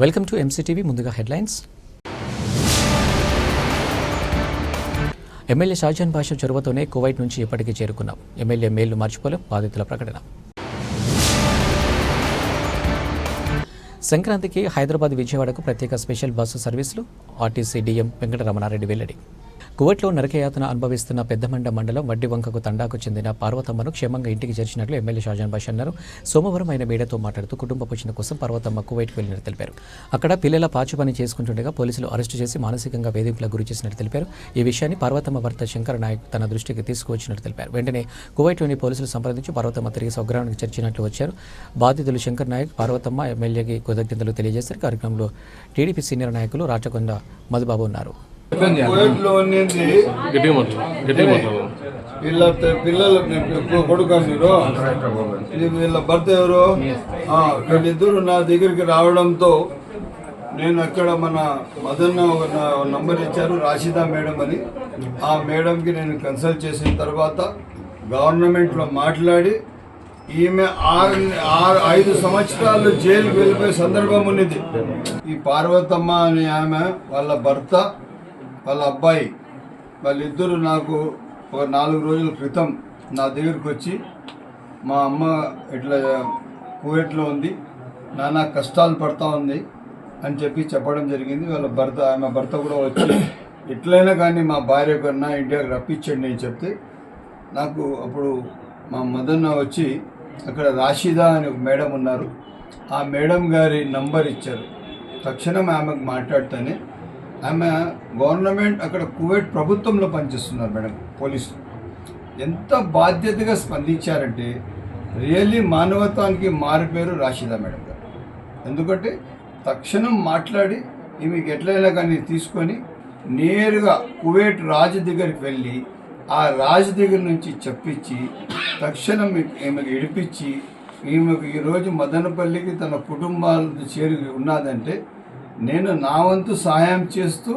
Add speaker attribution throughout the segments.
Speaker 1: Welcome to MCTV ముందుగా headlines. MLA Shajan Basha చొరవతోనే Kuwait నుంచి ఇప్పటికీ చేరుకున్నాం. ఎమ్మెల్యే మేళ్ళు మర్చిపోలేం బాధితుల ప్రకటన. సంక్రాంతికి హైదరాబాద్ విజయవాడకు ప్రత్యేక స్పెషల్ బస్సు సర్వీసులు ఆర్టీసీ డీఎం వెంకటరమణారెడ్డి వెల్లడి. కువైట్లో నరకయాతన అనుభవిస్తున్న పెద్దమండ మండలం వడ్డివంకకు తండాకు చెందిన పార్వతమ్మను క్షేమంగా ఇంటికి చేర్చినట్లు ఎమ్మెల్యే షాజాన్ బాష్ అన్నారు. సోమవారం ఆయన మీడియాతో మాట్లాడుతూ కుటుంబ పోషణ కోసం పార్వతమ్మ కువైట్కి వెళ్ళినట్టు తెలిపారు. అక్కడ పిల్లల పాచు పని చేసుకుంటుండగా పోలీసులు అరెస్టు చేసి మానసికంగా వేధింపులకు గురి చేసినట్టు తెలిపారు. ఈ విషయాన్ని పార్వతమ్మ భర్త శంకర్ నాయక్ తన దృష్టికి తీసుకువచ్చినట్టు తెలిపారు. వెంటనే కువైట్లోని పోలీసులు సంప్రదించి పార్వతమ్మ తిరిగి స్వగ్రహానికి చేర్చినట్లు వచ్చారు. బాధితులు శంకర్ నాయక్ పార్వతమ్మ ఎమ్మెల్యేకి కృతజ్ఞతలు తెలియజేశారు కార్యక్రమంలో టీడీపీ సీనియర్ నాయకులు రాచకొండ మధుబాబు ఉన్నారు.
Speaker 2: ఉన్నది వీళ్ళ పిల్లలు కొడుకు మీరు? వీళ్ళ భర్త ఎవరు? వీళ్ళిద్దరు నా దగ్గరికి రావడంతో నేను అక్కడ మన మదన్న ఒక నంబర్ ఇచ్చారు రాషిదా మేడం అని. ఆ మేడంకి నేను కన్సల్ట్ చేసిన తర్వాత గవర్నమెంట్లో మాట్లాడి ఈమె ఆరు ఆరు ఐదు సంవత్సరాలు జైలుకి వెళ్ళిపోయే సందర్భం ఉన్నది. ఈ పార్వతమ్మ అనే ఆమె వాళ్ళ భర్త వాళ్ళ అబ్బాయి వాళ్ళిద్దరూ నాకు ఒక నాలుగు రోజుల క్రితం నా దగ్గరికి వచ్చి మా అమ్మ ఇట్లా కువైట్లో ఉంది నానా కష్టాలు పడతా ఉంది అని చెప్పి చెప్పడం జరిగింది. వాళ్ళ భర్త ఆమె భర్త కూడా వచ్చి ఎట్లయినా కానీ మా భార్య కన్నా ఇండియాకి రప్పించండి అని చెప్తే నాకు అప్పుడు మా మదన్న వచ్చి అక్కడ రాషిదా అని ఒక మేడం ఉన్నారు. ఆ మేడం గారి నంబర్ ఇచ్చారు. తక్షణం ఆమెకు మాట్లాడితేనే ఆమె గవర్నమెంట్ అక్కడ కువైట్ ప్రభుత్వంలో పనిచేస్తున్నారు మేడం పోలీసులు. ఎంత బాధ్యతగా స్పందించారంటే రియల్లీ మానవత్వానికి మారిపేరు రాషిదా మేడం. గారు ఎందుకంటే తక్షణం మాట్లాడి ఈమెకి ఎట్లయినా కానీ తీసుకొని నేరుగా కువైట్ రాజు దగ్గరికి వెళ్ళి ఆ రాజు దగ్గర నుంచి చెప్పించి తక్షణం ఈమెకు ఇడిపించి ఈమెకు ఈరోజు మదనపల్లికి తన కుటుంబాలను చేరి ఉన్నదంటే నేను నా వంతు సహాయం చేస్తూ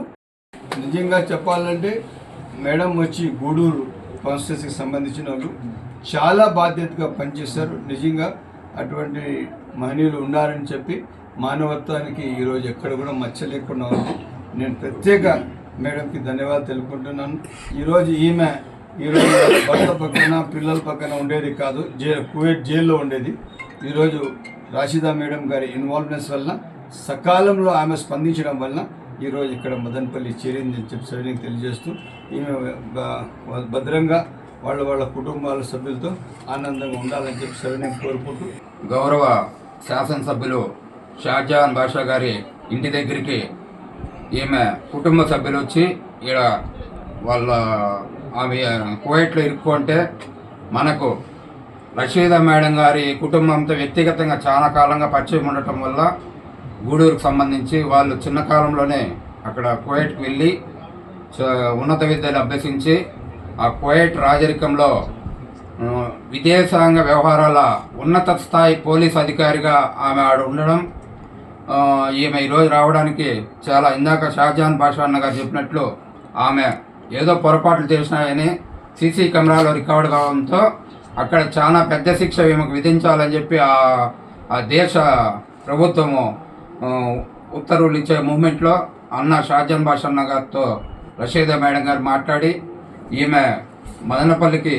Speaker 2: నిజంగా చెప్పాలంటే మేడం వచ్చి గూడూరు కాన్స్టిట్యూన్సీకి సంబంధించిన వాళ్ళు చాలా బాధ్యతగా పనిచేశారు. నిజంగా అటువంటి మహనీయులు ఉన్నారని చెప్పి మానవత్వానికి ఈరోజు ఎక్కడ కూడా మచ్చ లేకుండా ఉంది. నేను ప్రత్యేక మేడంకి ధన్యవాదాలు తెలుపుకుంటున్నాను. ఈరోజు ఈమె ఈరోజు భర్త పక్కన పిల్లల పక్కన ఉండేది కాదు. జై కువైట్ జైల్లో ఉండేది. ఈరోజు రాషిదా మేడం గారి ఇన్వాల్వ్నెస్ వల్ల సకాలంలో ఆమె స్పందించడం వలన ఈరోజు ఇక్కడ మదనపల్లి చేరిందని చెప్పి సైనిక్ తెలియజేస్తూ ఈమె భద్రంగా వాళ్ళ వాళ్ళ కుటుంబాల సభ్యులతో ఆనందంగా ఉండాలని చెప్పి సైనిక్ కోరుకుంటూ
Speaker 3: గౌరవ శాసనసభ్యులు షాజహాన్ బాషా గారి ఇంటి దగ్గరికి ఈమె కుటుంబ సభ్యులు వచ్చి ఈడ వాళ్ళ ఆమె కువైట్లో ఇరుక్కుంటే మనకు రషీదా మేడం గారి కుటుంబంతో వ్యక్తిగతంగా చాలా కాలంగా పరిచయం ఉండటం వల్ల గూడూరుకు సంబంధించి వాళ్ళు చిన్న కాలంలోనే అక్కడ కోయట్కి వెళ్ళి చ- ఉన్నత విద్యను అభ్యసించి ఆ కోయట్ రాజరికంలో విదేశాంగ వ్యవహారాల ఉన్నత స్థాయి పోలీస్ అధికారిగా ఆమె ఆడ ఉండడం ఈమె ఈరోజు రావడానికి చాలా ఇందాక షాజహాన్ బాషా అన్న గారు చెప్పినట్లు ఆమె ఏదో పొరపాట్లు చేసినాయని సీసీ కెమెరాలో రికార్డ్ కావడంతో అక్కడ చాలా పెద్ద శిక్ష ఈమెకు విధించాలని చెప్పి ఆ దేశ ప్రభుత్వము ఉత్తర్వులు ఇచ్చే మూమెంట్లో అన్న షాజహాన్ బాషా అన్న గారితో రషీద మేడం గారు మాట్లాడి ఈమె మదనపల్లికి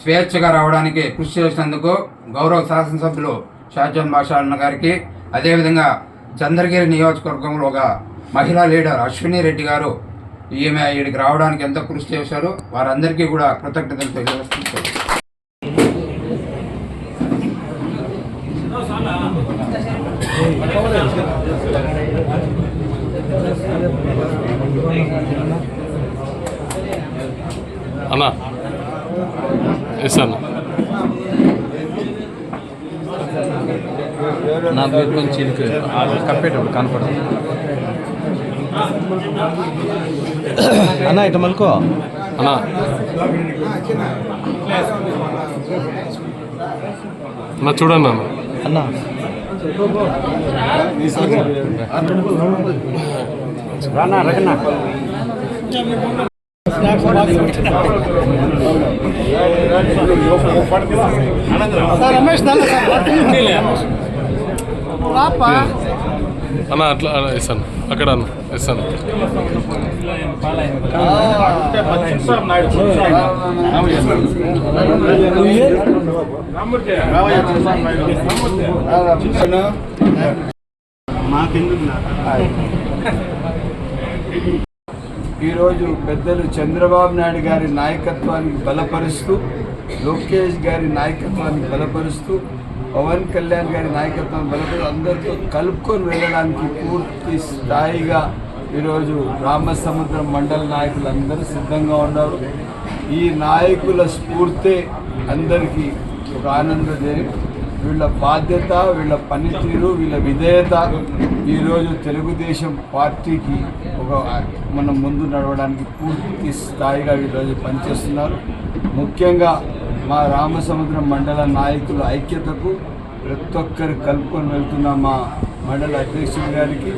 Speaker 3: స్వేచ్ఛగా రావడానికి కృషి చేసినందుకు గౌరవ శాసనసభ్యులు షాజాన్ బాషా అన్న గారికి అదేవిధంగా చంద్రగిరి నియోజకవర్గంలో ఒక మహిళా లీడర్ అశ్విని రెడ్డి గారు ఈమె ఇక్కడికి రావడానికి ఎంతో కృషి చేశారు. వారందరికీ కూడా కృతజ్ఞతలు తెలియజేస్తున్నారు
Speaker 4: అన్నా ఎస్ అన్న
Speaker 5: నా పేరు కొంచెం చిలుకు కప్పేటప్పుడు కనపడదు అన్న ఇటు మలుకో
Speaker 4: అన్నా అన్న చూడండి అన్న
Speaker 5: అన్న
Speaker 4: అన్న అట్లా అలా ఇస్తాను అక్కడ అన్న ఇస్తాను
Speaker 2: ఈరోజు పెద్దలు చంద్రబాబు నాయుడు గారి నాయకత్వానికి బలపరుస్తూ లోకేష్ గారి నాయకత్వాన్ని బలపరుస్తూ పవన్ కళ్యాణ్ గారి నాయకత్వం బలపడి అందరితో కలుపుకొని వెళ్ళడానికి పూర్తి స్థాయిగా ఈరోజు రామసముద్రం మండల నాయకులు అందరూ సిద్ధంగా ఉన్నారు. ఈ నాయకుల స్ఫూర్తే అందరికీ ఒక జరిగి వీళ్ళ బాధ్యత వీళ్ళ పనితీరు వీళ్ళ విధేయత ఈరోజు తెలుగుదేశం పార్టీకి ఒక మనం ముందు నడవడానికి పూర్తి స్థాయిగా ఈరోజు పనిచేస్తున్నారు. ముఖ్యంగా మా రామసముద్రం మండల నాయకుల ఐక్యతకు ప్రతి ఒక్కరు కలుపుకొని వెళ్తున్న మా మండల అధ్యక్షుడి గారికి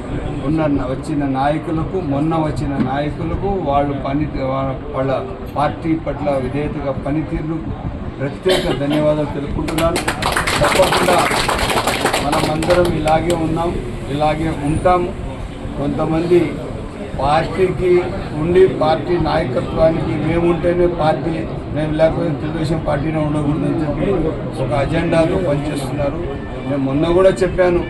Speaker 2: ఉన్న వచ్చిన నాయకులకు మొన్న వచ్చిన నాయకులకు వాళ్ళు పని వాళ్ళ పార్టీ పట్ల విధేయతగా పనితీరు ప్రత్యేక ధన్యవాదాలు తెలుపుకుంటున్నాను. తప్పకుండా మనమందరం ఇలాగే ఉన్నాం ఇలాగే ఉంటాము. కొంతమంది పార్టీకి ఉండి పార్టీ నాయకత్వానికి మేము ఉంటేనే పార్టీ మేము లేకపోతే తెలుగుదేశం పార్టీనే ఉండకూడదని చెప్పి ఒక అజెండాతో పనిచేస్తున్నారు. నేను మొన్న కూడా చెప్పాను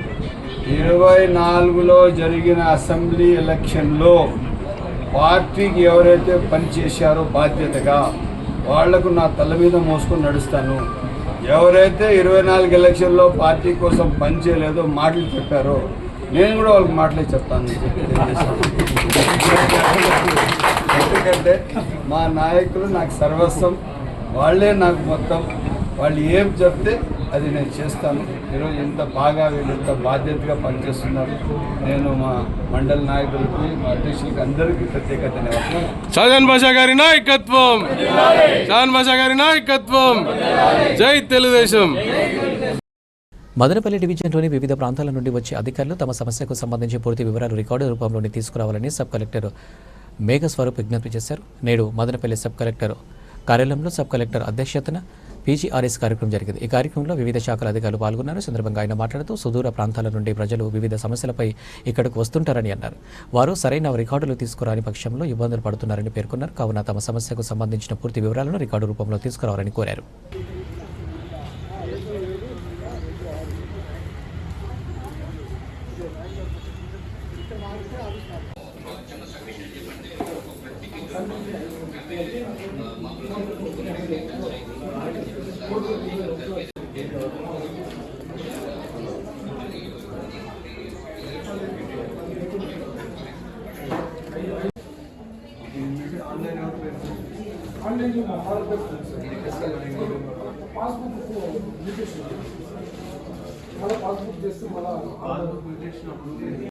Speaker 2: ఇరవై నాలుగులో జరిగిన అసెంబ్లీ ఎలక్షన్లో పార్టీకి ఎవరైతే పనిచేశారో బాధ్యతగా వాళ్ళకు నా తల మీద మోసుకొని నడుస్తాను. ఎవరైతే ఇరవై నాలుగు ఎలక్షన్లో పార్టీ కోసం పనిచేయలేదో మాటలు చెప్పారో నేను కూడా వాళ్ళకి మాటలే చెప్తాను. చెప్పి ఎందుకంటే మా నాయకులు నాకు సర్వస్వం వాళ్ళే నాకు మొత్తం. వాళ్ళు ఏం చెప్తే అది నేను చేస్తాను. ఈరోజు ఎంత బాగా వీళ్ళు ఎంత బాధ్యతగా పనిచేస్తున్నారు. నేను మా మండల నాయకులకి మా అధ్యక్షులకి అందరికీ ప్రత్యేక ధన్యవాదాలు.
Speaker 4: షాజాన్ గారి నాయకత్వం! షాజాన్ భాషా గారి నాయకత్వం! జై తెలుగుదేశం!
Speaker 1: మదనపల్లి డివిజన్లోని వివిధ ప్రాంతాల నుండి వచ్చే అధికారులు తమ సమస్యకు సంబంధించి పూర్తి వివరాలు రికార్డు రూపంలోని తీసుకురావాలని సబ్ కలెక్టర్ మేఘస్వరూప్ విజ్ఞప్తి చేశారు. నేడు మదనపల్లి సబ్ కలెక్టర్ కార్యాలయంలో సబ్ కలెక్టర్ అధ్యక్షతన పీజీఆర్ఎస్ కార్యక్రమం జరిగింది. ఈ కార్యక్రమంలో వివిధ శాఖల అధికారులు పాల్గొన్నారు. సందర్భంగా ఆయన మాట్లాడుతూ సుదూర ప్రాంతాల నుండి ప్రజలు వివిధ సమస్యలపై ఇక్కడకు వస్తుంటారని అన్నారు. వారు సరైన రికార్డులు తీసుకురాని పక్షంలో ఇబ్బందులు పడుతున్నారని పేర్కొన్నారు. కావున తమ సమస్యకు సంబంధించిన పూర్తి వివరాలను రికార్డు రూపంలో తీసుకురావాలని కోరారు. పాస్బుక్ చేస్తే మళ్ళీ పాస్బుక్ చేసినప్పుడు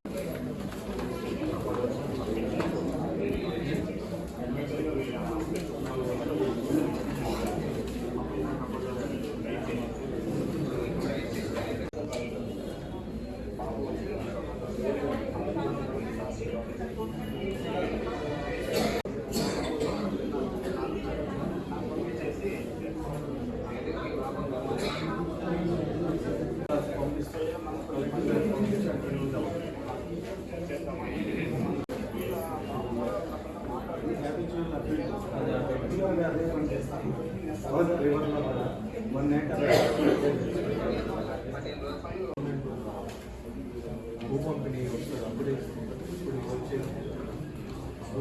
Speaker 1: Bu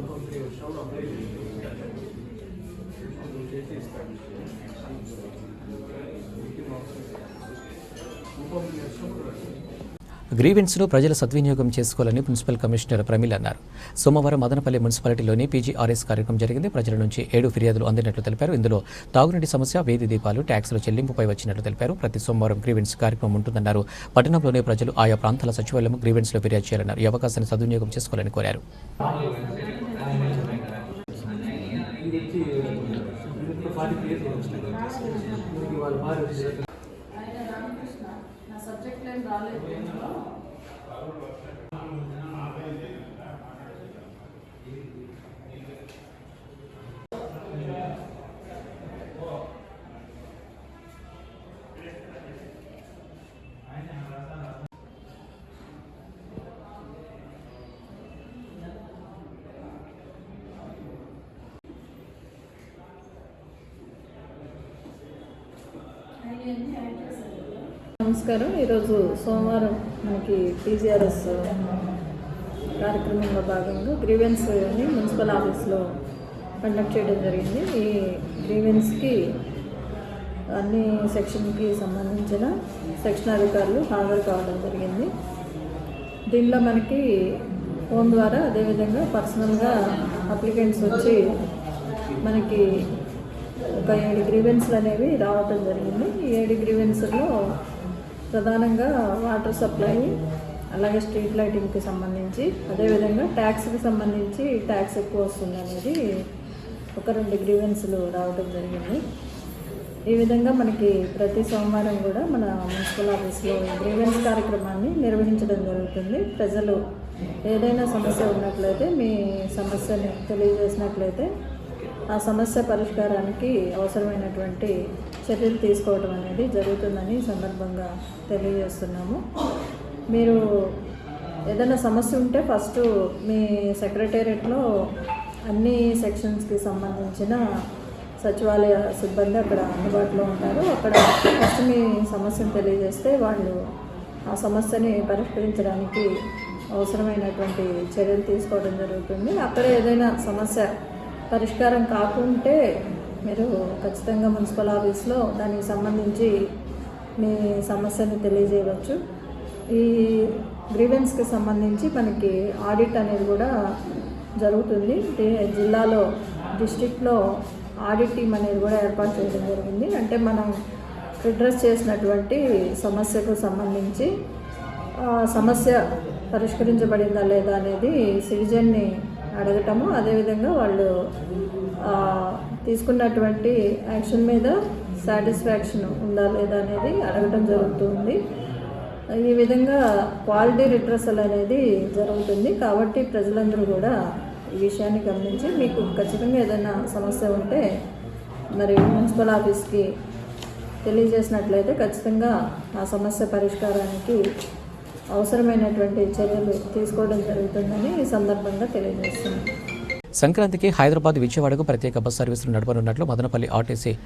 Speaker 1: konuda çok önemli. గ్రీవెన్స్ను ప్రజలు సద్వినియోగం చేసుకోవాలని మున్సిపల్ కమిషనర్ ప్రమిల్ అన్నారు. సోమవారం మదనపల్లి మున్సిపాలిటీలోని పీజీఆర్ఎస్ కార్యక్రమం జరిగింది. ప్రజల నుంచి ఏడు ఫిర్యాదులు అందినట్లు తెలిపారు. ఇందులో తాగునీటి సమస్య వేది దీపాలు ట్యాక్సుల చెల్లింపుపై వచ్చినట్లు తెలిపారు. ప్రతి సోమవారం గ్రీవెన్స్ కార్యక్రమం ఉంటుందన్నారు. పట్టణంలోని ప్రజలు ఆయా ప్రాంతాల సచివాలయం గ్రీవెన్స్లో ఫిర్యాదు చేయాలన్నారు. ఈ అవకాశాన్ని సద్వినియోగం చేసుకోవాలని కోరారు.
Speaker 6: నా సబ్జెక్ట్ లైన్ రాలేదు. నమస్కారం. ఈరోజు సోమవారం మనకి టీజీఆర్ఎస్ కార్యక్రమంలో భాగంగా గ్రీవెన్స్ని మున్సిపల్ ఆఫీస్లో కండక్ట్ చేయడం జరిగింది. ఈ గ్రీవెన్స్కి అన్ని సెక్షన్కి సంబంధించిన సెక్షన్ అధికారులు హాజరు కావడం జరిగింది. దీనిలో మనకి ఫోన్ ద్వారా అదేవిధంగా పర్సనల్గా అప్లికెంట్స్ వచ్చి మనకి ఒక ఏడు గ్రీవెన్స్లు అనేవి రావటం జరిగింది. ఈ ఏడు గ్రీవెన్స్లో ప్రధానంగా వాటర్ సప్లై అలాగే స్ట్రీట్ లైటింగ్కి సంబంధించి అదేవిధంగా ట్యాక్స్కి సంబంధించి ట్యాక్స్ ఎక్కువ వస్తుంది అనేది ఒక రెండు గ్రీవెన్స్లు రావడం జరిగింది. ఈ విధంగా మనకి ప్రతి సోమవారం కూడా మన మున్సిపల్ ఆఫీస్లో గ్రీవెన్స్ కార్యక్రమాన్ని నిర్వహించడం జరుగుతుంది. ప్రజలు ఏదైనా సమస్య ఉన్నట్లయితే మీ సమస్యని తెలియజేసినట్లయితే ఆ సమస్య పరిష్కారానికి అవసరమైనటువంటి చర్యలు తీసుకోవడం అనేది జరుగుతుందని సందర్భంగా తెలియజేస్తున్నాము. మీరు ఏదైనా సమస్య ఉంటే ఫస్ట్ మీ సెక్రటేరియట్లో అన్ని సెక్షన్స్కి సంబంధించిన సచివాలయ సిబ్బంది అక్కడ అందుబాటులో ఉంటారు. అక్కడ ఫస్ట్ మీ సమస్యను తెలియజేస్తే వాళ్ళు ఆ సమస్యని పరిష్కరించడానికి అవసరమైనటువంటి చర్యలు తీసుకోవడం జరుగుతుంది. అక్కడ ఏదైనా సమస్య పరిష్కారం కాకుంటే మీరు ఖచ్చితంగా మున్సిపల్ ఆఫీస్లో దానికి సంబంధించి మీ సమస్యను తెలియజేయవచ్చు. ఈ గ్రీవెన్స్కి సంబంధించి మనకి ఆడిట్ అనేది కూడా జరుగుతుంది. జిల్లాలో డిస్ట్రిక్ట్లో ఆడిట్ టీం అనేది కూడా ఏర్పాటు చేయడం జరిగింది. అంటే మనం అడ్రస్ చేసినటువంటి సమస్యకు సంబంధించి సమస్య పరిష్కరించబడిందా లేదా అనేది సిటిజన్ని అడగటము అదేవిధంగా వాళ్ళు తీసుకున్నటువంటి యాక్షన్ మీద సాటిస్ఫాక్షన్ ఉందా లేదా అనేది అడగటం జరుగుతుంది. ఈ విధంగా క్వాలిటీ రిట్రసల్ అనేది జరుగుతుంది. కాబట్టి ప్రజలందరూ కూడా ఈ విషయాన్ని గమనించి మీకు ఖచ్చితంగా ఏదైనా సమస్య ఉంటే మరి మున్సిపల్ ఆఫీస్కి తెలియజేసినట్లయితే ఖచ్చితంగా ఆ సమస్య పరిష్కారానికి అవసరమైనటువంటి చర్యలు తీసుకోవడం జరుగుతుందని ఈ సందర్భంగా తెలియజేస్తున్నాను.
Speaker 1: సంక్రాంతికి హైదరాబాద్ విజయవాడకు ప్రత్యేక బస్ సర్వీసులు నడపనున్నట్లు మదనపల్లి ఆర్టీసీ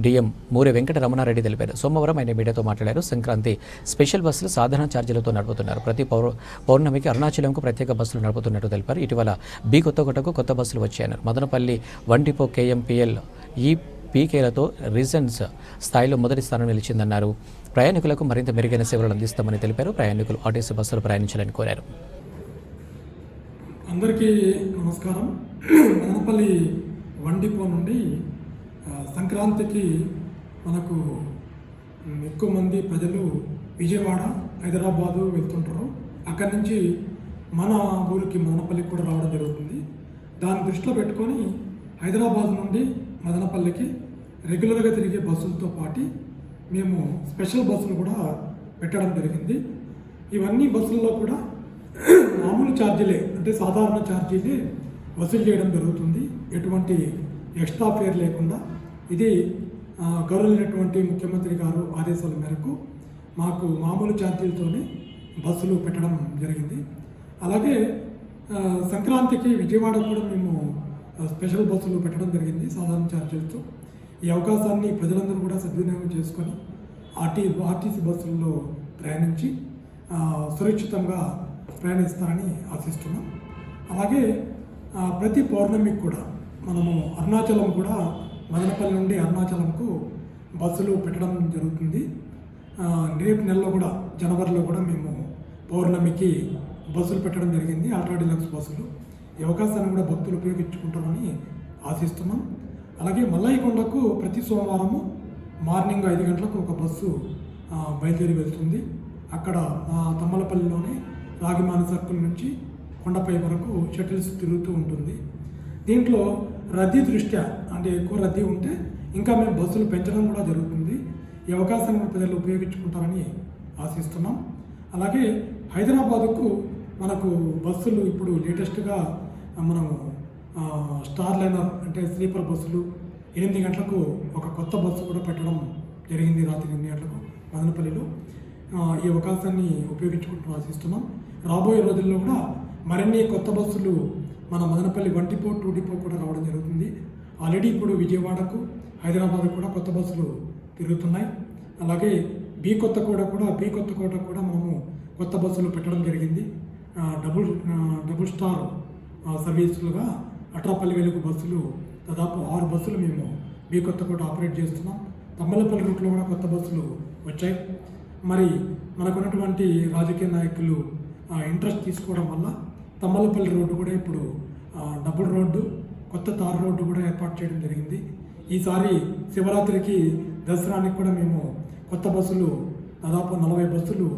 Speaker 1: డిఎం మూరి వెంకట రమణారెడ్డి తెలిపారు. సోమవారం ఆయన మీడియాతో మాట్లాడారు. సంక్రాంతి స్పెషల్ బస్సులు సాధారణ ఛార్జీలతో నడుపుతున్నారు. ప్రతి పౌర పౌర్ణమికి అరుణాచలంకు ప్రత్యేక బస్సులు నడుపుతున్నట్టు తెలిపారు. ఇటీవల బి కొత్తకోటకు కొత్త బస్సులు వచ్చాయన్నారు. మదనపల్లి వన్ డిపో కేఎంపీఎల్ ఈ పీకేలతో రీజన్స్ స్థాయిలో మొదటి స్థానం నిలిచిందన్నారు. ప్రయాణికులకు మరింత మెరుగైన సేవలు అందిస్తామని తెలిపారు. ప్రయాణికులు ఆర్టీసీ బస్సులు ప్రయాణించాలని కోరారు.
Speaker 7: అందరికీ నమస్కారం. మదనపల్లి వండిపో నుండి సంక్రాంతికి మనకు ఎక్కువ మంది ప్రజలు విజయవాడ హైదరాబాదు వెళ్తుంటారు. అక్కడి నుంచి మన ఊరికి మదనపల్లికి కూడా రావడం జరుగుతుంది. దాన్ని దృష్టిలో పెట్టుకొని హైదరాబాద్ నుండి మదనపల్లికి రెగ్యులర్గా తిరిగే బస్సులతో పాటు మేము స్పెషల్ బస్సులు కూడా పెట్టడం జరిగింది. ఇవన్నీ బస్సుల్లో కూడా మామూలు ఛార్జీలే అంటే సాధారణ ఛార్జీలే వసూలు చేయడం జరుగుతుంది. ఎటువంటి ఎక్స్ట్రా ఫేర్ లేకుండా ఇది గౌరవైనటువంటి ముఖ్యమంత్రి గారు ఆదేశాల మేరకు మాకు మామూలు ఛార్జీలతోనే బస్సులు పెట్టడం జరిగింది. అలాగే సంక్రాంతికి విజయవాడ కూడా మేము స్పెషల్ బస్సులు పెట్టడం జరిగింది సాధారణ ఛార్జీలతో. ఈ అవకాశాన్ని ప్రజలందరూ కూడా సద్వినియోగం చేసుకొని ఆర్టీ ఆర్టీసీ బస్సుల్లో ప్రయాణించి సురక్షితంగా ప్రయాణిస్తారని ఆశిస్తున్నాం. అలాగే ప్రతి పౌర్ణమికి కూడా మనము అరుణాచలం కూడా మదనపల్లి నుండి అరుణాచలంకు బస్సులు పెట్టడం జరుగుతుంది. రేపు నెలలో కూడా జనవరిలో కూడా మేము పౌర్ణమికి బస్సులు పెట్టడం జరిగింది అల్ట్రా డిలక్స్ బస్సులు. ఈ అవకాశాన్ని కూడా భక్తులు ఉపయోగించుకుంటారని ఆశిస్తున్నాం. అలాగే మల్లయ్యకొండకు ప్రతి సోమవారము మార్నింగ్ ఐదు గంటలకు ఒక బస్సు బయలుదేరి వెళ్తుంది. అక్కడ తమ్మలపల్లిలోనే రాగిమాన సర్కిల్ నుంచి కొండపై వరకు షటిల్స్ తిరుగుతూ ఉంటుంది. దీంట్లో రద్దీ దృష్ట్యా అంటే ఎక్కువ రద్దీ ఉంటే ఇంకా మేము బస్సులు పెంచడం కూడా జరుగుతుంది. ఈ అవకాశాన్ని ప్రజలు ఉపయోగించుకుంటారని ఆశిస్తున్నాం. అలాగే హైదరాబాదుకు మనకు బస్సులు ఇప్పుడు లేటెస్ట్గా మనం స్టార్ లైనర్ అంటే స్లీపర్ బస్సులు ఎనిమిది గంటలకు ఒక కొత్త బస్సు కూడా పెట్టడం జరిగింది రాత్రి ఎనిమిది గంటలకు మదనపల్లిలో. ఈ అవకాశాన్ని ఉపయోగించుకుంటూ ఆశిస్తున్నాం. రాబోయే రోజుల్లో కూడా మరిన్ని కొత్త బస్సులు మన Madanapalle one depot two depot కూడా రావడం జరుగుతుంది. ఆల్రెడీ ఇప్పుడు విజయవాడకు హైదరాబాద్ కూడా కొత్త బస్సులు తిరుగుతున్నాయి. అలాగే బి కొత్తకోట కూడా బి కొత్తకోట కూడా మనము కొత్త బస్సులు పెట్టడం జరిగింది. డబుల్ డబుల్ స్టార్ సర్వీసులుగా అట్రాపల్లి వెలుగు బస్సులు దాదాపు ఆరు బస్సులు మేము బి కొత్తకోట ఆపరేట్ చేస్తున్నాం. తమ్మలపల్లి రూట్లో కూడా కొత్త బస్సులు వచ్చాయి. మరి మనకున్నటువంటి రాజకీయ నాయకులు ఇంట్రెస్ట్ తీసుకోవడం వల్ల తమ్మలపల్లి రోడ్డు కూడా ఇప్పుడు డబుల్ రోడ్డు కొత్త తార్ రోడ్డు కూడా ఏర్పాటు చేయడం జరిగింది. ఈసారి శివరాత్రికి దసరానికి కూడా మేము కొత్త బస్సులు దాదాపు నలభై బస్సులు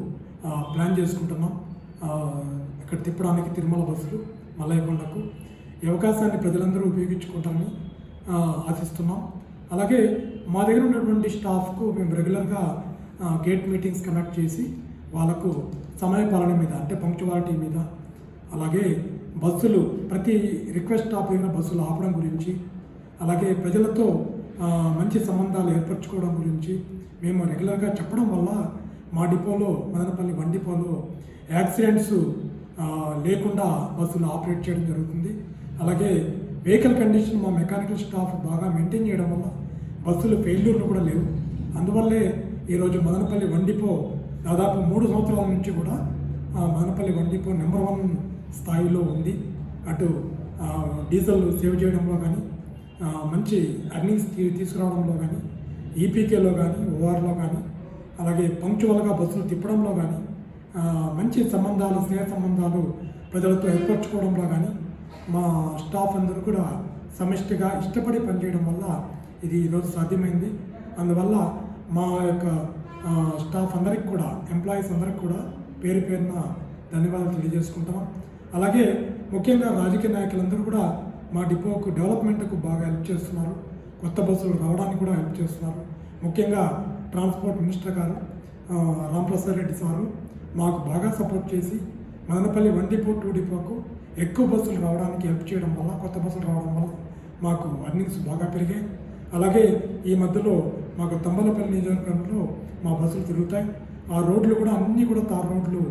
Speaker 7: ప్లాన్ చేసుకుంటున్నాం. ఇక్కడ తిప్పడానికి తిరుమల బస్సులు మల్లయ్యకొండకు. ఈ అవకాశాన్ని ప్రజలందరూ ఉపయోగించుకుంటారని ఆశిస్తున్నాం. అలాగే మా దగ్గర ఉన్నటువంటి స్టాఫ్కు మేము రెగ్యులర్గా గేట్ మీటింగ్స్ కండక్ట్ చేసి వాళ్ళకు సమయపాలన మీద అంటే పంక్చువాలిటీ మీద అలాగే బస్సులు ప్రతి రిక్వెస్ట్ స్టాప్ అయిన బస్సులు ఆపడం గురించి అలాగే ప్రజలతో మంచి సంబంధాలు ఏర్పరచుకోవడం గురించి మేము రెగ్యులర్గా చెప్పడం వల్ల మా డిపోలో మదనపల్లి వన్ డిపోలో యాక్సిడెంట్స్ లేకుండా బస్సులు ఆపరేట్ చేయడం జరుగుతుంది. అలాగే వెహికల్ కండిషన్ మా మెకానికల్ స్టాఫ్ బాగా మెయింటైన్ చేయడం వల్ల బస్సులు ఫెయిల్యూర్లు కూడా లేవు. అందువల్లే ఈరోజు మదనపల్లి వన్ డిపో దాదాపు మూడు సంవత్సరాల నుంచి కూడా మానపల్లి వండిపో నెంబర్ వన్ స్థాయిలో ఉంది. అటు డీజిల్ సేవ్ చేయడంలో కానీ మంచి అర్నింగ్స్ తీ- తీసుకురావడంలో కానీ ఈపీకేలో కానీ ఓఆర్లో కానీ అలాగే పంక్చువల్గా బస్సులు తిప్పడంలో కానీ మంచి సంబంధాలు స్నేహ సంబంధాలు ప్రజలతో ఏర్పరచుకోవడంలో కానీ మా స్టాఫ్ అందరూ కూడా సమిష్టిగా ఇష్టపడి పనిచేయడం వల్ల ఇది ఈరోజు సాధ్యమైంది. అందువల్ల మా యొక్క స్టాఫ్ అందరికి కూడా ఎంప్లాయీస్ అందరికి కూడా పేరు పేరున ధన్యవాదాలు తెలియజేసుకుంటాం అలాగే ముఖ్యంగా రాజకీయ నాయకులందరూ కూడా మా డిపోకు డెవలప్మెంట్కు బాగా హెల్ప్ చేస్తున్నారు. కొత్త బస్సులు రావడానికి కూడా హెల్ప్ చేస్తున్నారు. ముఖ్యంగా ట్రాన్స్పోర్ట్ మినిస్టర్ గారు రామప్రసాద్ రాంప్రసాద్ రెడ్డి సారు మాకు బాగా సపోర్ట్ చేసి మదనపల్లి వన్ డిపో టూ డిపోకు ఎక్కువ బస్సులు రావడానికి హెల్ప్ చేయడం వల్ల కొత్త బస్సులు రావడం వల్ల మాకు అర్నింగ్స్ బాగా పెరిగాయి. అలాగే ఈ మధ్యలో మాకు తంబలపల్లి నియోజకవర్గంలో మా బస్సులు తిరుగుతాయి. ఆ రోడ్లు కూడా అన్నీ కూడా తార్ రోడ్లు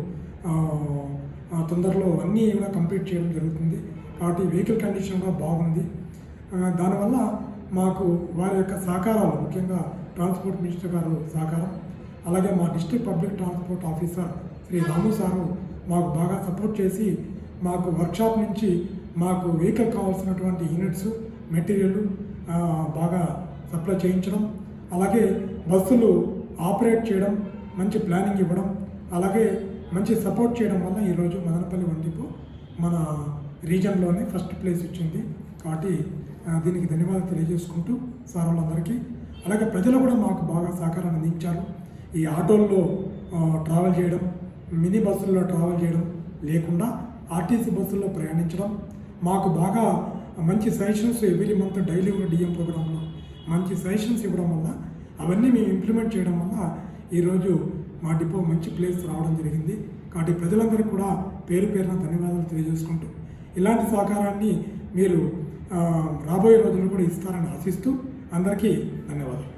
Speaker 7: తొందరలో అన్నీ కూడా కంప్లీట్ చేయడం జరుగుతుంది. కాబట్టి వెహికల్ కండిషన్ కూడా బాగుంది. దానివల్ల మాకు వారి యొక్క సహకారాలు ముఖ్యంగా ట్రాన్స్పోర్ట్ మినిస్టర్ గారు సహకారం. అలాగే మా district public transport officer Shri Ramu sir మాకు బాగా సపోర్ట్ చేసి మాకు వర్క్షాప్ నుంచి మాకు వెహికల్ కావాల్సినటువంటి యూనిట్స్ మెటీరియల్ బాగా సప్లై చేయించడం. అలాగే బస్సులు ఆపరేట్ చేయడం మంచి ప్లానింగ్ ఇవ్వడం అలాగే మంచి సపోర్ట్ చేయడం వల్ల ఈరోజు మదనపల్లి వండిపు మన రీజన్లోనే ఫస్ట్ ప్లేస్ ఇచ్చింది. కాబట్టి దీనికి ధన్యవాదాలు తెలియజేసుకుంటూ సార్ వాళ్ళందరికీ అలాగే ప్రజలు కూడా మాకు బాగా సహకారాన్ని అందించారు. ఈ ఆటోల్లో ట్రావెల్ చేయడం మినీ బస్సుల్లో ట్రావెల్ చేయడం లేకుండా ఆర్టీసీ బస్సుల్లో ప్రయాణించడం మాకు బాగా మంచి సజెషన్స్ ఎవ్రీ మంత్ డైలీ కూడా డిఎం ప్రోగ్రాంలో మంచి సజెషన్స్ ఇవ్వడం వల్ల అవన్నీ మేము ఇంప్లిమెంట్ చేయడం వల్ల ఈరోజు మా డిపో మంచి ప్లేస్ రావడం జరిగింది. కాబట్టి ప్రజలందరికీ కూడా పేరు పేరున ధన్యవాదాలు తెలియజేసుకుంటూ ఇలాంటి సహకారాన్ని మీరు రాబోయే రోజుల్లో కూడా ఇస్తారని ఆశిస్తూ అందరికీ ధన్యవాదాలు.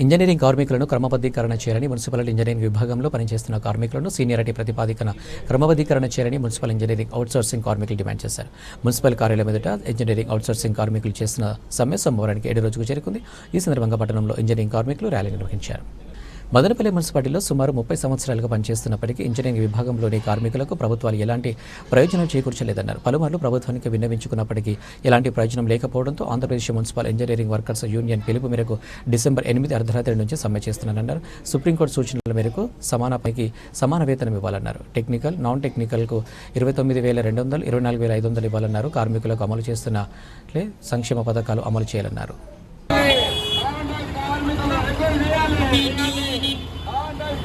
Speaker 1: ఇంజనీరింగ్ కార్మికులను క్రమబద్ధీకరణ చేయాలని మున్సిపల్ ఇంజనీరింగ్ విభాగంలో పనిచేస్తున్న కార్మికులను సీనియారిటీ ప్రతిపాదికన క్రమబద్ధీకరణ చేయాలని మున్సిపల్ ఇంజనీరింగ్ అవుట్సోర్సింగ్ కార్మికులు డిమాండ్ చేశారు. మున్సిపల్ కార్యాలయం ఎదుట ఇంజనీరింగ్ అవుట్సోర్సింగ్ కార్మికులు చేసిన సమ్మె సోమవారానికి ఏడు రోజుకు చేరుకుంది. ఈ సందర్భంగా పట్టణంలో ఇంజనీరింగ్ కార్మికులు ర్యాలీ నిర్వహించారు. మదనపల్లి మున్సిపాలిటీలో సుమారు ముప్పై సంవత్సరాలుగా పనిచేస్తున్నప్పటికీ ఇంజనీరింగ్ విభాగంలోని కార్మికులకు ప్రభుత్వాలు ఎలాంటి ప్రయోజనం చేకూర్చలేదన్నారు. పలుమార్లు ప్రభుత్వానికి విన్నవించుకున్నప్పటికీ ఎలాంటి ప్రయోజనం లేకపోవడంతో Andhra Pradesh municipal engineering workers union పిలుపు మేరకు డిసెంబర్ ఎనిమిది అర్ధరాత్రి నుంచి సమ్మె చేస్తున్నారన్నారు సుప్రీంకోర్టు సూచనల మేరకు సమాన పైకి సమాన వేతనం ఇవ్వాలన్నారు. టెక్నికల్ నాన్ టెక్నికల్కు ఇరవై తొమ్మిది వేల రెండు వందలు ఇరవై నాలుగు వేల ఐదు వందలు ఇవ్వాలన్నారు. కార్మికులకు అమలు చేస్తున్న సంక్షేమ పథకాలు అమలు చేయాలన్నారు.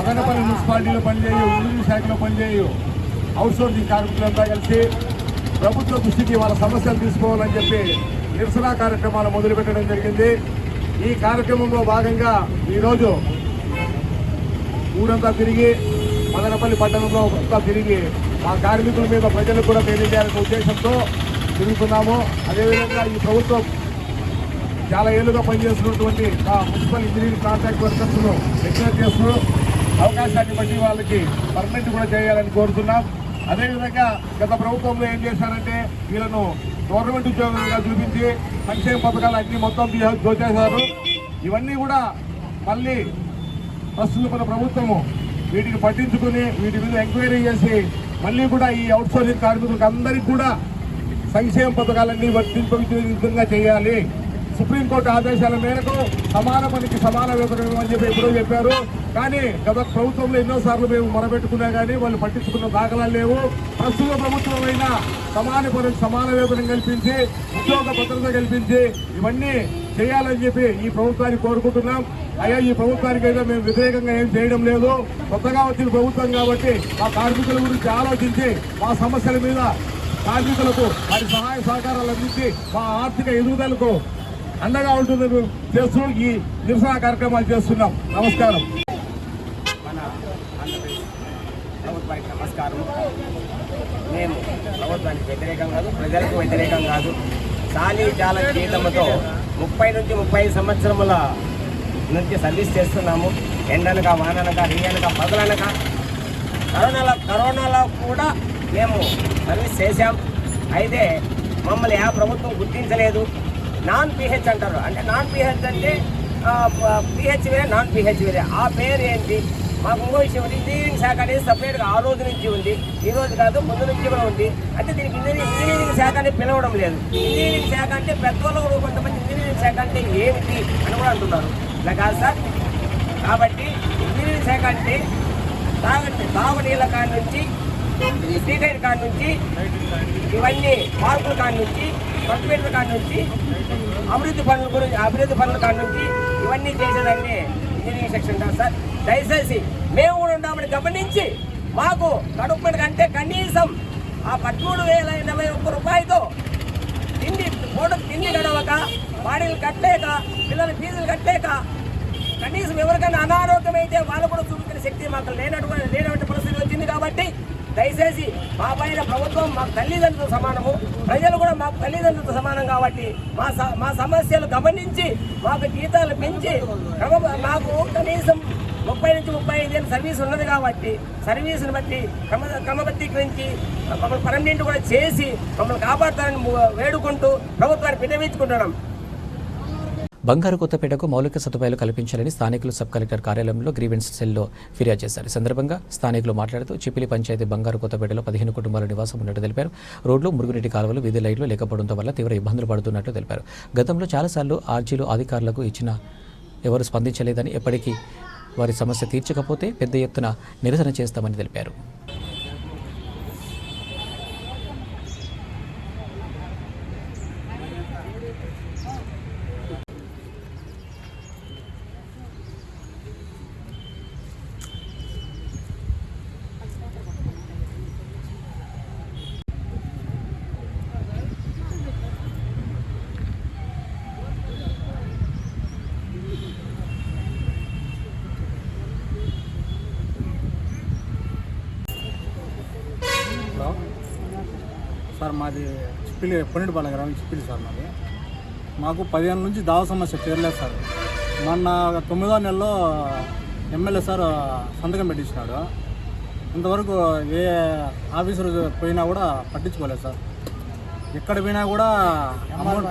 Speaker 2: అనగపల్లి మున్సిపాలిటీలో పనిచేయు
Speaker 8: ఉమ్మడి శాఖలో పనిచేయు అవుట్సోర్సింగ్ కార్మికులంతా కలిసి ప్రభుత్వ దృష్టికి వాళ్ళ సమస్యలు తీసుకోవాలని చెప్పి నిరసన కార్యక్రమాలు మొదలుపెట్టడం జరిగింది. ఈ కార్యక్రమంలో భాగంగా ఈరోజు ఊరంతా తిరిగి మదనపల్లి పట్టణంలో అంతా తిరిగి మా కార్మికుల మీద ప్రజలకు కూడా తెలియజేయాలనే ఉద్దేశంతో తిరుగుతున్నాము. అదేవిధంగా ఈ ప్రభుత్వం చాలా ఏళ్ళుగా పనిచేస్తున్నటువంటి మా మున్సిపల్ ఇంజనీరింగ్ కాంట్రాక్ట్ వర్కర్స్ను ఎక్సైజ్ చేస్తూ అవకాశాన్ని బట్టి వాళ్ళకి పర్మనెంట్ కూడా చేయాలని కోరుతున్నాం. అదేవిధంగా గత ప్రభుత్వంలో ఏం చేశారంటే వీళ్ళను గవర్నమెంట్ ఉద్యోగులుగా చూపించి సంక్షేమ పథకాలు అన్ని మొత్తం దోచేశారు ఇవన్నీ కూడా మళ్ళీ ప్రస్తుతం మన ప్రభుత్వము వీటిని పట్టించుకుని వీటి మీద ఎంక్వైరీ చేసి మళ్ళీ కూడా ఈ అవుట్సోర్సింగ్ కార్మికులకు అందరికీ కూడా సంక్షేమ పథకాలన్నీ వర్తింపే విధంగా చేయాలి సుప్రీంకోర్టు ఆదేశాల మేరకు సమాన పనికి సమాన వేతనం అని చెప్పి ఎప్పుడో చెప్పారు. కానీ గత ప్రభుత్వంలో ఎన్నోసార్లు మేము మొరబెట్టుకున్నా కానీ వాళ్ళు పట్టించుకున్న దాఖలాలు లేవు. ప్రస్తుత ప్రభుత్వమైన సమాన పనికి సమాన వేతనం కల్పించి ఉద్యోగ భద్రత కల్పించి ఇవన్నీ చేయాలని చెప్పి ఈ ప్రభుత్వాన్ని కోరుకుంటున్నాం. అయ్యా ఈ ప్రభుత్వానికి అయితే మేము వ్యతిరేకంగా ఏం చేయడం లేదు. కొత్తగా వచ్చిన ప్రభుత్వం కాబట్టి మా కార్మికుల గురించి ఆలోచించి మా సమస్యల మీద కార్మికులకు వారి సహాయ సహకారాలు అందించి మా ఆర్థిక ఎదుగుదలకు అండగా ఉంటుందని చేస్తూ ఈ నిరసన కార్యక్రమాలు చేస్తున్నాం. నమస్కారం.
Speaker 9: మన ప్రభుత్వానికి నమస్కారం. మేము ప్రభుత్వానికి వ్యతిరేకం కాదు ప్రజలకు వ్యతిరేకం కాదు. చాలీ చాలా జీతంతో ముప్పై నుంచి ముప్పై సంవత్సరముల నుంచి సర్వీస్ చేస్తున్నాము. ఎండనక వాననక రీయనక పగలనక. కరోనాలో కరోనాలో కూడా మేము సర్వీస్ చేశాం. అయితే మమ్మల్ని ఆ ప్రభుత్వం గుర్తించలేదు. నాన్ పిహెచ్ అంటారు. అంటే నాన్ పిహెచ్ అంటే పిహెచ్ వేరే నాన్ పిహెచ్ వేరే. ఆ పేరు ఏంటి మాకు ఇంకో విషయం ఉంది. ఇంజనీరింగ్ శాఖ అనేది సపరేట్గా ఆ రోజు నుంచి ఉంది. ఈ రోజు కాదు ముందు నుంచి కూడా ఉంది. అంటే దీనికి ఇంజనీరింగ్ ఇంజనీరింగ్ శాఖ అనేది పిలవడం లేదు. ఇంజనీరింగ్ శాఖ అంటే పెద్దవాళ్ళు కూడా కొంతమంది ఇంజనీరింగ్ శాఖ అంటే ఏమిటి అని కూడా అంటున్నారు. ఇలా కాదు సార్. కాబట్టి ఇంజనీరింగ్ శాఖ అంటే తాగండి తాగునీళ్ళ కాడి నుంచి స్ట్రీట్ కాడ నుంచి ఇవన్నీ పార్కుల కాడి నుంచి పట్టుబెట్ల కాడి నుంచి అభివృద్ధి పనుల గురించి అభివృద్ధి పనుల కాడి నుంచి ఇవన్నీ చేసేదాన్ని ఇంజనీరింగ్ సెక్షన్ కాదు సార్. దయచేసి మేము కూడా ఉన్నామని గమనించి మాకు కడుపు కంటే కనీసం ఆ పదమూడు వేల ఎనభై ఒక్క రూపాయలతో తిండి పూట తిండి గడవక బాడీలు కట్టలేక పిల్లల ఫీజులు కట్టలేక కనీసం ఎవరికైనా అనారోగ్యం అయితే వాళ్ళు కూడా చూపించిన శక్తి మాకు లేనటువంటి లేనటువంటి పరిస్థితి వచ్చింది కాబట్టి దయచేసి మా పైన ప్రభుత్వం మాకు తల్లిదండ్రులతో సమానము. ప్రజలు కూడా మాకు తల్లిదండ్రులతో సమానం కాబట్టి మా స- మా సమస్యలు గమనించి మాకు జీతాలు పెంచి మాకు కనీసం ముప్పై నుంచి ముప్పై ఐదు ఏళ్ళ సర్వీస్ ఉన్నది కాబట్టి సర్వీస్ని బట్టి క్రమ క్రమబద్ధీకరించి మమ్మల్ని పర్మనెంట్ కూడా చేసి మమ్మల్ని కాపాడతారని వేడుకుంటూ ప్రభుత్వాన్ని విన్నవించుకుంటున్నాం.
Speaker 1: బంగారు కొత్తపేటకు మౌలిక సదుపాయాలు కల్పించాలని స్థానికులు సబ్ కలెక్టర్ కార్యాలయంలో గ్రీవెన్స్ సెల్లో ఫిర్యాదు చేశారు. సందర్భంగా స్థానికులు మాట్లాడుతూ చిపిలి పంచాయతీ బంగారు కొత్తపేటలో పదిహేను కుటుంబాల నివాసం ఉన్నట్టు తెలిపారు. రోడ్లు మురుగునీటి కాలువలు వీధి లైట్లు లేకపోవడంతో వల్ల తీవ్ర ఇబ్బందులు పడుతున్నట్టు తెలిపారు. గతంలో చాలాసార్లు ఆర్జీలు అధికారులకు ఇచ్చిన ఎవరు స్పందించలేదని ఎప్పటికీ వారి సమస్య తీర్చకపోతే పెద్ద ఎత్తున నిరసన చేస్తామని తెలిపారు.
Speaker 5: సార్ మాది చిప్పిలి పొన్నిటిపాలెం గ్రామం చిప్పిలి సార్ మాది. మాకు పదిహేను నుంచి దావ సమస్య తీరలేదు సార్. మొన్న తొమ్మిదో నెలలో ఎమ్మెల్యే సార్ సంతకం పెట్టించినాడు. ఇంతవరకు ఏ ఆఫీసర్ పోయినా కూడా పట్టించుకోలేదు సార్. ఎక్కడ పోయినా కూడా అమౌంట్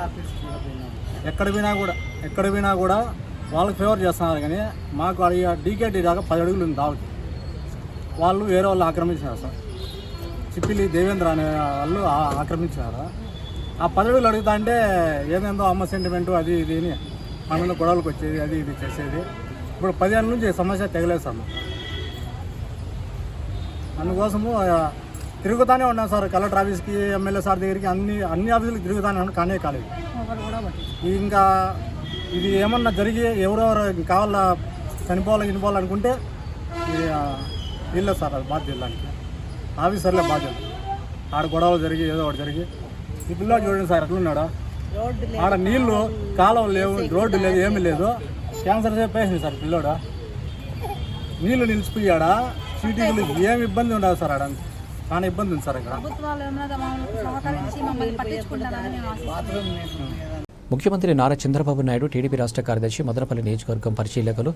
Speaker 5: ఎక్కడ పోయినా కూడా ఎక్కడ పోయినా కూడా వాళ్ళకి ఫేవర్ చేస్తున్నారు కానీ మాకు అది డీకేటీ దాకా పది అడుగులు ఉంది దావకి. వాళ్ళు వేరే వాళ్ళు ఆక్రమించినారు సార్. చిప్పిలి దేవేంద్ర అనే వాళ్ళు ఆక్రమించారు. ఆ పదవిలో అడుగుతా అంటే ఏదేందో అమ్మ సెంటిమెంటు అది ఇది అని మనలో మీద గొడవలకు వచ్చేది అది ఇది చేసేది. ఇప్పుడు పదిహేను నుంచి సమస్య తెగలేసాము అందుకోసము తిరుగుతానే ఉన్నాం సార్. కలెక్టర్ ఆఫీస్కి ఎమ్మెల్యే సార్ దగ్గరికి అన్ని అన్ని ఆఫీసులకు తిరుగుతానే ఉన్నాం కానీ కాలేదు. ఇంకా ఇది ఏమన్నా జరిగి ఎవరెవరు కావాలా చనిపోవాలి చనిపోవాలనుకుంటే ఇది ఆ, సార్ అది బాధ్యత ఆఫీసర్లే బాధ్యత. ఆడ గొడవలు జరిగి ఏదో ఒకటి జరిగి. ఈ పిల్లోడు చూడండి సార్ ఎట్లున్నాడు. ఆడ నీళ్ళు కాలువ లేవు రోడ్డు లేదు ఏమీ లేదు. క్యాన్సర్ చెప్పేసింది సార్ పిల్లోడు. నీళ్ళు నిలిచిపోయాడా? సిటీలు ఏమి ఇబ్బంది ఉండదు సార్ ఆడ. చాలా ఇబ్బంది ఉంది సార్ ఇక్కడ.
Speaker 1: ముఖ్యమంత్రి నారా చంద్రబాబు నాయుడు టీడీపీ రాష్ట్ర కార్యదర్శి మదనపల్లి నియోజకవర్గం పరిశీలకులు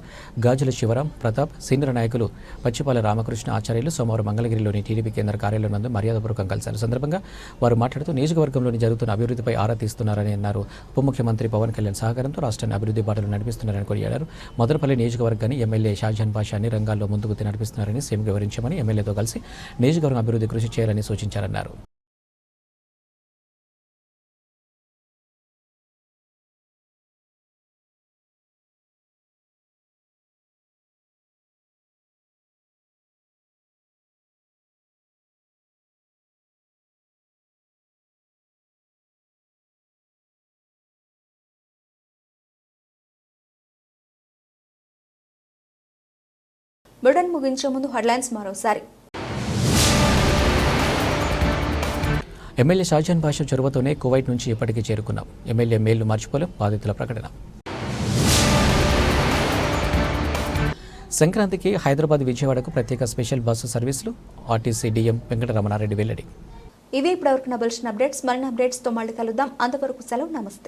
Speaker 1: గాజుల శివరాం ప్రతాప్ సీనియర్ నాయకులు పచ్చిపాల రామకృష్ణ ఆచార్యులు సోమవారం మంగళగిరిలోని టీడీపీ కేంద్ర కార్యాలయం నందు మర్యాదపూర్వకం కలిశారు. సందర్భంగా వారు మాట్లాడుతూ నియోజకవర్గంలోని జరుగుతున్న అభివృద్ధిపై ఆరా తీస్తున్నారని అన్నారు. ఉప ముఖ్యమంత్రి పవన్ కళ్యాణ్ సహకారంతో రాష్ట్రాన్ని అభివృద్ధి బాటలు నడిపిస్తున్నారని కొనియాడారు. మదనపల్లి నియోజకవర్గాన్ని ఎమ్మెల్యే షాజహాన్ బాషా అన్ని రంగాల్లో ముందుకు నడిపిస్తున్నారని సీఎం వివరించామని ఎమ్మెల్యేతో కలిసి నియోజకవర్గం అభివృద్ధి కృషి చేయాలని సూచించారన్నారు.
Speaker 10: బులెటిన్ ముగించే ముందు హెడ్లైన్స్ మరోసారి.
Speaker 1: ఎమ్మెల్యే షాజహాన్ బాషా చొరవతోనే కువైట్ నుంచి ఇప్పటికీ చేరుకున్నాం. ఎమ్మెల్యే మేలు మర్చిపోలేం బాధితుల ప్రకటన. సంక్రాంతికి హైదరాబాద్ విజయవాడకు ప్రత్యేక స్పెషల్ బస్సు సర్వీసులు ఆర్టీసీ డిఎం వెంకటరమణారెడ్డి వెల్లడి.
Speaker 10: ఇవి ఇప్పటివరకు నా బులెటిన్ అప్డేట్స్. మరిన్ని అప్డేట్స్తో మళ్ళీ కలుద్దాం. అంతవరకు సెలవు నమస్తే.